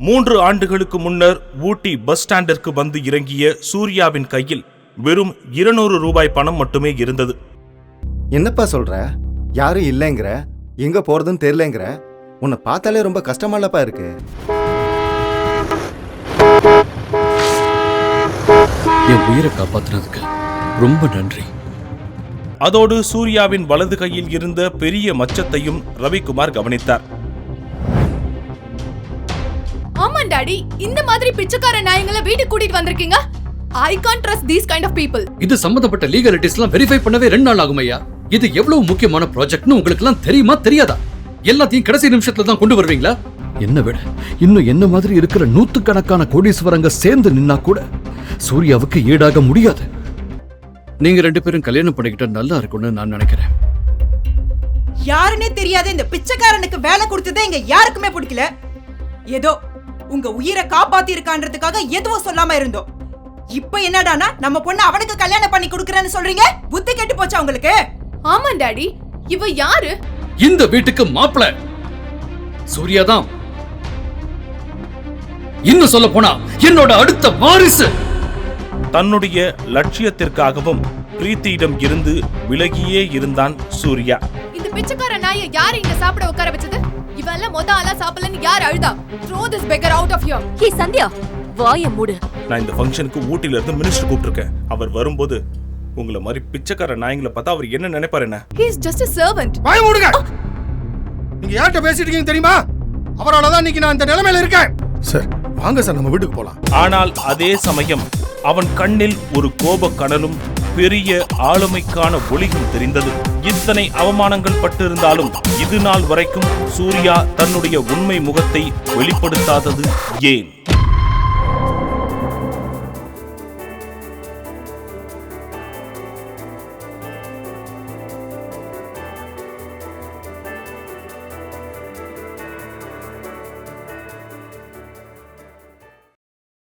மூன்று ஆண்டுகளுக்கு முன்னர் ஊட்டி பஸ் ஸ்டாண்டிற்கு வந்து இறங்கிய சூர்யாவின் கையில் வெறும் இருநூறு ரூபாய் பணம் மட்டுமே இருந்தது. என்னப்பா சொல்ற? யாரும் இல்லைங்கிற? எங்க போறதுன்னு தெரியலங்கிற? உன்னை பார்த்தாலே ரொம்ப கஷ்டமாலப்பா இருக்கு. என் உயிரை காப்பாத்துனதுக்கு ரொம்ப நன்றி. அதோடு சூர்யாவின் வலது கையில் இருந்த பெரிய மச்சத்தையும் ரவிக்குமார் கவனித்தார். ஆமா டாடி இந்த மாதிரி பிச்சைக்கார நாயங்களை வீட்டுக்கு கூட்டிட்டு வந்திருக்கீங்க? I can't trust these kind of people இது சம்பந்தப்பட்ட லீகலிட்டிஸ் எல்லாம் வெரிஃபை பண்ணவே ரெண்டு நாள் ஆகும் ஐயா. இது எவ்வளவு முக்கியமான ப்ராஜெக்ட்னு உங்களுக்கு எல்லாம் தெரியுமா தெரியாதா? எல்லாத்தையும் கடைசி நிமிஷத்துல தான் கொண்டு வருவீங்களா? என்ன விட இன்னும் என்ன மாதிரி இருக்கிற நூத்துக்கணக்கான கோடீஸ்வரங்க சேர்ந்து நின்னா கூட சூர்யாவுக்கு ஈடாக முடியாது. நீங்க ரெண்டு பேரும் கல்யாணம் பண்ணிக்கிட்டா நல்லா இருக்கும்னு நான் நினைக்கிறேன். யாருன்னே தெரியாத இந்த பிச்சைக்காரனுக்கு வேலை கொடுத்ததே இங்க யாருக்குமே பிடிக்கல. ஏதோ உங்க உயிரை காப்பாத்தி இருக்கான்றதுக்காக எதுவும் சொல்லாம இருந்தோம். இப்ப என்னடானா நம்ம பொண்ணு அவனுக்கு கல்யாணம் பண்ணி கொடுக்கறேன்னு சொல்றீங்க? புத்தி கெட்டு போச்சா உங்களுக்கு? ஆமா டாடி. இவ யாரு? இந்த வீட்டுக்கு மாப்பிள. சூர்யா தான். இன்னும் சொல்ல போனா என்னோட அடுத்த வாரிசு. தன்னுடைய லட்சியத்திற்காகவும் பிரீத்தியிடம் இருந்து விலகியே இருந்தான் சூர்யா. இந்த பிச்சைக்கார நாயை யாரு இங்க சாப்பிட உட்கார வச்சது? இவெல்லாம் மொத ஆளா சாப்பிடலன்னு யார் அழுதா? Throw this beggar out of you hey Sandhya வாய மூடு. நான் இந்த ஃபங்க்ஷனுக்கு ஊட்டில இருந்து மினிஸ்டர் கூப்பிட்டிருக்கேன். அவர் வரும்போது உங்களை மாதிரி பிச்சைக்கார நாயங்களை பார்த்தா அவர் என்ன நினைப்பாரு என்ன? He is just a servant. வாய மூடுங்க. நீங்க யார்கிட்ட பேசிட்டு இருக்கீங்க தெரியுமா? அவரால தான் இன்னைக்கு நான் இந்த நிலைமையில இருக்கேன். சார். வாங்க சார் நம்ம வீட்டுக்கு போலாம். ஆனால் அதே சமயம் அவன் கண்ணில் ஒரு கோபக் கனலும் பெரிய ஆளுமைக்கான ஒளியும் தெரிந்தது. இத்தனை அவமானங்கள் பட்டிருந்தாலும் இது நாள் வரைக்கும் சூர்யா தன்னுடைய உண்மை முகத்தை வெளிப்படுத்தாதது ஏன்?